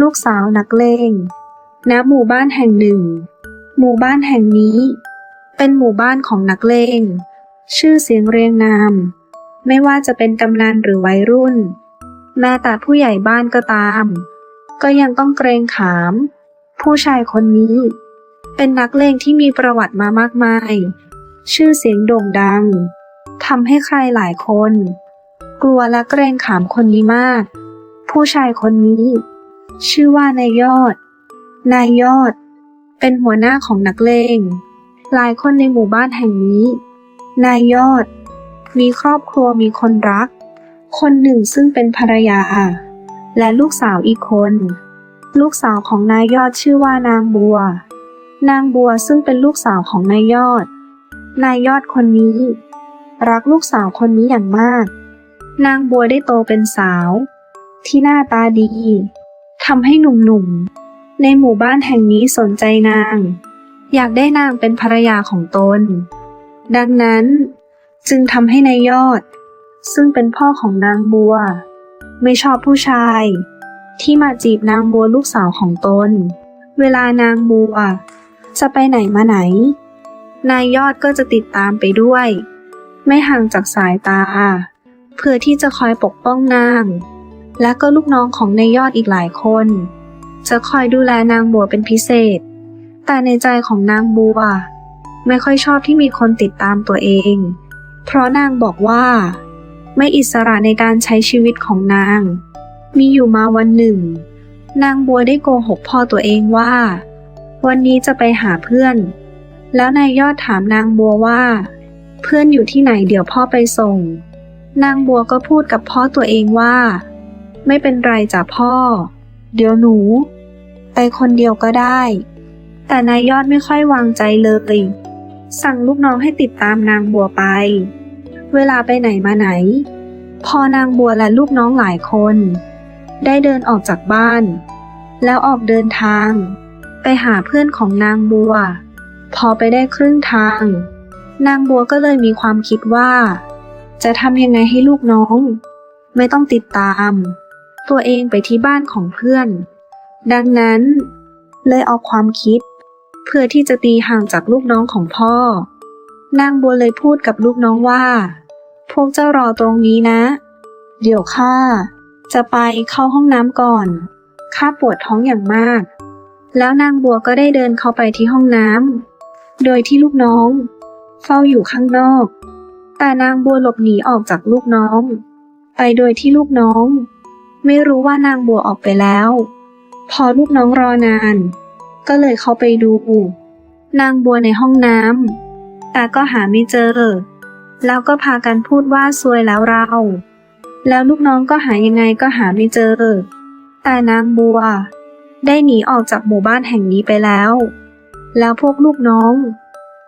ลูกสาวนักเลงณหมู่บ้านแห่งหนึ่ง หมู่บ้านแห่งนี้ เป็นหมู่บ้านของนักเลง ชื่อเสียงเรียงนาม ไม่ว่าจะเป็นกำนันหรือวัยรุ่น แม้แต่ผู้ใหญ่บ้านก็ตาม ก็ยังต้องเกรงขาม ผู้ชายคนนี้ เป็นนักเลงที่มีประวัติมามากมาย ชื่อเสียงโด่งดังทำให้ใครหลายคน กลัวและเกรงขามคนนี้มาก ผู้ชายคนนี้ ชื่อว่านายยอด นายยอด เป็นหัวหน้าของนักเลง หลายคนในหมู่บ้านแห่งนี้ นายยอด มีครอบครัวมีคนรัก คนหนึ่งซึ่งเป็นภรรยา และลูกสาวอีกคน ลูกสาวของนายยอดชื่อว่านางบัว นางบัวซึ่งเป็นลูกสาวของนายยอด นายยอดคนนี้ รักลูกสาวคนนี้อย่างมาก นางบัวได้โตเป็นสาว ที่หน้าตาดีำให้หนุ่มๆ ในหมู่บ้านแห่งนี้สนใจนาง อยากได้นางเป็นภรรยาของตน ดังนั้นจึงทำให้นายยอด ซึ่งเป็นพ่อของนางบัว ไม่ชอบผู้ชาย ที่มาจีบนางบัวลูกสาวของตน เวลานางบัว จะไปไหนมาไหน นายยอดก็จะติดตามไปด้วย ไม่ห่างจากสายตา เพื่อที่จะคอยปกป้องนาง และก็ลูกน้องของนายยอดอีกหลายคน จะคอยดูแลนางบัวเป็นพิเศษ แต่ในใจของนางบัว ไม่ค่อยชอบที่มีคนติดตามตัวเอง เพราะนางบอกว่า ไม่อิสระในการใช้ชีวิตของนาง มีอยู่มาวันหนึ่ง นางบัวได้โกหกพ่อตัวเองว่า วันนี้จะไปหาเพื่อน แล้วนายยอดถามนางบัวว่า เพื่อนอยู่ที่ไหนเดี๋ยวพ่อไปส่ง นางบัวก็พูดกับพ่อตัวเองว่า ไม่เป็นไรจ้ะพ่อ เดี๋ยวหนู ไปคนเดียวก็ได้ แต่นายยอดไม่ค่อยวางใจเลยสั่งลูกน้องให้ติดตามนางบัวไป เวลาไปไหนมาไหน พอนางบัวและลูกน้องหลายคน ได้เดินออกจากบ้าน แล้วออกเดินทาง ไปหาเพื่อนของนางบัว พอไปได้ครึ่งทาง นางบัวก็เลยมีความคิดว่า จะทำยังไงให้ลูกน้อง ไม่ต้องติดตาม ตัวเองไปที่บ้านของเพื่อน ดังนั้น เลยเอาความคิด เพื่อที่จะตีห่างจากลูกน้องของพ่อ นางบัวเลยพูดกับลูกน้องว่า พวกเจ้ารอตรงนี้นะ เดี๋ยวข้าจะไปเข้าห้องน้ำก่อน ข้าปวดท้องอย่างมาก แล้วนางบัวก็ได้เดินเข้าไปที่ห้องน้ำ โดยที่ลูกน้อง เฝ้าอยู่ข้างนอก แต่นางบัวหลบหนีออกจากลูกน้อง ไปโดยที่ลูกน้อง ไม่รู้ว่านางบัวออกไปแล้ว พอลูกน้องรอนาน ก็เลยเข้าไปดู นางบัวในห้องน้ำแต่ก็หาไม่เจอ แล้วก็พากันพูดว่าซวยแล้วเรา แล้วลูกน้องก็หายังไงก็หาไม่เจอ แต่นางบัว ได้หนีออกจากหมู่บ้านแห่งนี้ไปแล้ว แล้วพวกลูกน้อง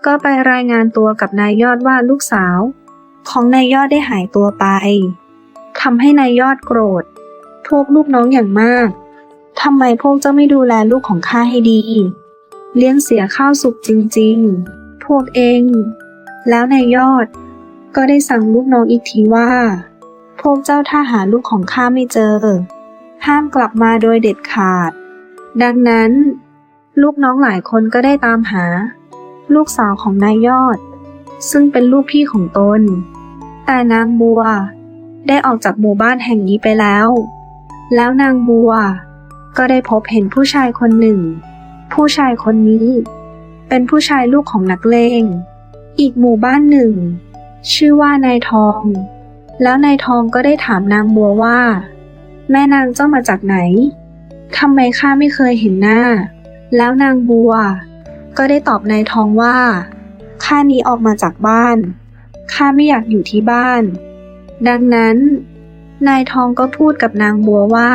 ก็ไปรายงานตัวกับนายยอดว่าลูกสาว ของนายยอดได้หายตัวไปทำให้นายยอดโกรธ วกลูกน้องอย่างมากทำไมพวกเจ้าไม่ดูแลลูกของข้าให้ดี เลี้ยงเสียข้าวสุกจริงๆ พวกเอง แล้วนายยอด ก็ได้สั่งลูกน้องอีกทีว่า พวกเจ้าถ้าหาลูกของข้าไม่เจอ ห้ามกลับมาโดยเด็ดขาด ดังนั้น ลูกน้องหลายคนก็ได้ตามหา ลูกสาวของนายยอด ซึ่งเป็นลูกพี่ของตน แต่นางบัว ได้ออกจากหมู่บ้านแห่งนี้ไปแล้ว แล้วนางบัว ก็ได้พบเห็นผู้ชายคนหนึ่ง ผู้ชายคนนี้ เป็นผู้ชายลูกของนักเลง อีกหมู่บ้านหนึ่ง ชื่อว่านายทอง แล้วนายทองก็ได้ถามนางบัวว่า แม่นางเจ้ามาจากไหนทำไมข้าไม่เคยเห็นหน้า แล้วนางบัว ก็ได้ตอบนายทองว่าข้านี้ออกมาจากบ้านข้าไม่อยากอยู่ที่บ้าน ดังนั้น นายทองก็พูดกับนางบัวว่า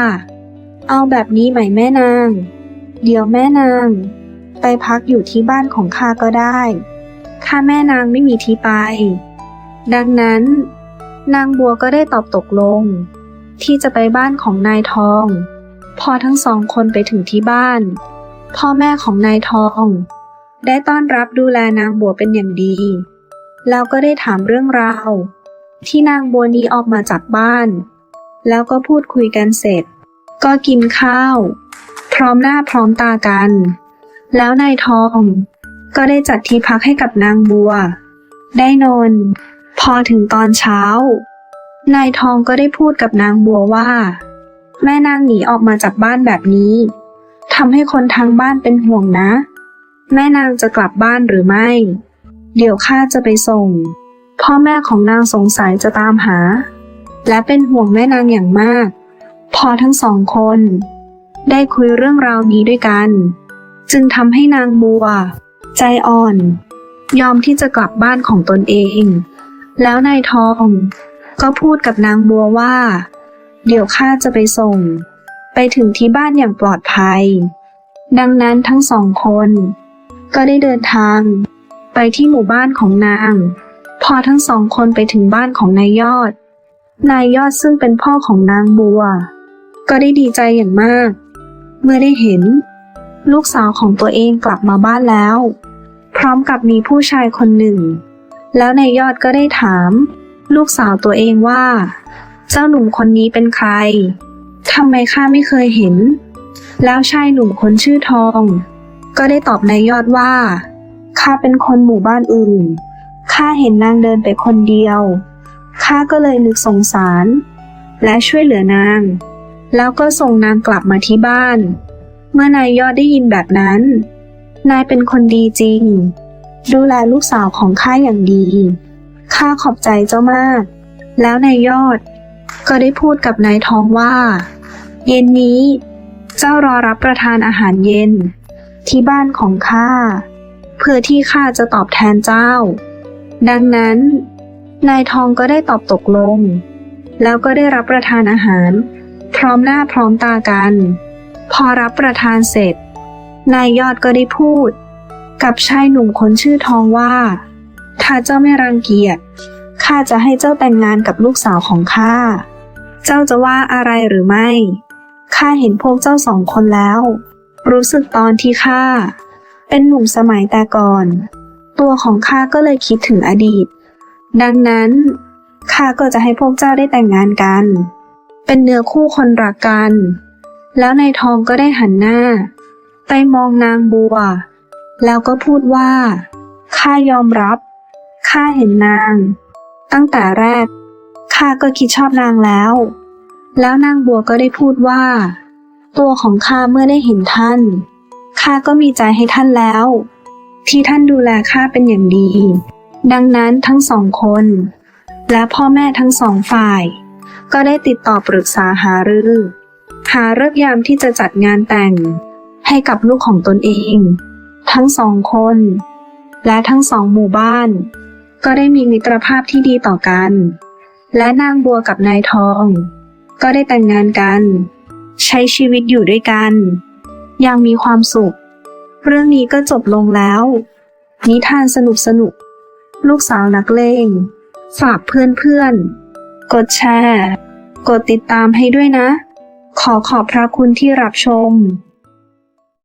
เอาแบบนี้ไหมแม่นาง เดี๋ยวแม่นาง ไปพักอยู่ที่บ้านของข้าก็ได้ข้าแม่นางไม่มีที่ไป ดังนั้น นางบัวก็ได้ตอบตกลง ที่จะไปบ้านของนายทอง พอทั้งสองคนไปถึงที่บ้าน พ่อแม่ของนายทอง ได้ต้อนรับดูแลนางบัวเป็นอย่างดี แล้วก็ได้ถามเรื่องราว ที่นางบัวนี้ออกมาจากบ้าน แล้วก็พูดคุยกันเสร็จ ก็กินข้าว พร้อมหน้าพร้อมตากัน แล้วนายทอง ก็ได้จัดที่พักให้กับนางบัว ได้นอน พอถึงตอนเช้า นายทองก็ได้พูดกับนางบัวว่า แม่นางหนีออกมาจากบ้านแบบนี้ทำให้คนทางบ้านเป็นห่วงนะ แม่นางจะกลับบ้านหรือไม่ เดี๋ยวข้าจะไปส่ง พ่อแม่ของนางสงสัยจะตามหา และเป็นห่วงแม่นางอย่างมาก พอทั้งสองคน ได้คุยเรื่องราวนี้ด้วยกัน จึงทำให้นางบัว ใจอ่อน ยอมที่จะกลับบ้านของตนเอง แล้วนายทอง ก็พูดกับนางบัวว่า เดี๋ยวข้าจะไปส่ง ไปถึงที่บ้านอย่างปลอดภัย ดังนั้นทั้งสองคน ก็ได้เดินทาง ไปที่หมู่บ้านของนาง พอทั้งสองคนไปถึงบ้านของนายยอด นายยอดซึ่งเป็นพ่อของนางบัว ก็ได้ดีใจอย่างมาก เมื่อได้เห็น ลูกสาวของตัวเองกลับมาบ้านแล้ว พร้อมกับมีผู้ชายคนหนึ่ง แล้วนายยอดก็ได้ถาม ลูกสาวตัวเองว่า เจ้าหนุ่มคนนี้เป็นใครทำไมข้าไม่เคยเห็น แล้วชายหนุ่มคนชื่อทอง ก็ได้ตอบนายยอดว่าข้าเป็นคนหมู่บ้านอื่นข้าเห็นนางเดินไปคนเดียว ข้าก็เลยนึกสงสาร และช่วยเหลือนาง แล้วก็ส่งนางกลับมาที่บ้าน เมื่อนายยอดได้ยินแบบนั้น นายเป็นคนดีจริง ดูแลลูกสาวของข้าอย่างดี ข้าขอบใจเจ้ามาก แล้วนายยอดก็ได้พูดกับนายทองว่า เย็นนี้ เจ้ารอรับประทานอาหารเย็น ที่บ้านของข้าเพื่อที่ข้าจะตอบแทนเจ้า ดังนั้น นายทองก็ได้ตอบตกลง แล้วก็ได้รับประทานอาหาร พร้อมหน้าพร้อมตากัน พอรับประทานเสร็จ นายยอดก็ได้พูด กับชายหนุ่มคนชื่อทองว่า ถ้าเจ้าไม่รังเกียจข้าจะให้เจ้าแต่งงานกับลูกสาวของข้า เจ้าจะว่าอะไรหรือไม่ ข้าเห็นพวกเจ้าสองคนแล้ว รู้สึกตอนที่ข้าเป็นหนุ่มสมัยแต่ก่อน ตัวของข้าก็เลยคิดถึงอดีต ดังนั้นข้าก็จะให้พวกเจ้าได้แต่งงานกัน เป็นเนื้อคู่คนรักกัน แล้วนายทองก็ได้หันหน้า ไปมองนางบัว แล้วก็พูดว่าข้ายอมรับข้าเห็นนาง ตั้งแต่แรกข้าก็คิดชอบนางแล้ว แล้วนางบัวก็ได้พูดว่า ตัวของข้าเมื่อได้เห็นท่านข้าก็มีใจให้ท่านแล้ว ที่ท่านดูแลข้าเป็นอย่างดี ดังนั้นทั้งสองคน และพ่อแม่ทั้งสองฝ่าย ก็ได้ติดต่อปรึกษาหารือ หาเลิกยามที่จะจัดงานแต่งให้กับลูกของตนเอง ทั้งสองคน และทั้งสองหมู่บ้าน ก็ได้มีมิตรภาพที่ดีต่อกัน และนางบัวกับนายทอง ก็ได้แต่งงานกัน ใช้ชีวิตอยู่ด้วยกัน อย่างมีความสุข เรื่องนี้ก็จบลงแล้ว นิทานสนุกสนุก ลูกสาวนักเลง ฝากเพื่อนๆ กดแชร์ กดติดตามให้ด้วยนะ ขอขอบพระคุณที่รับชม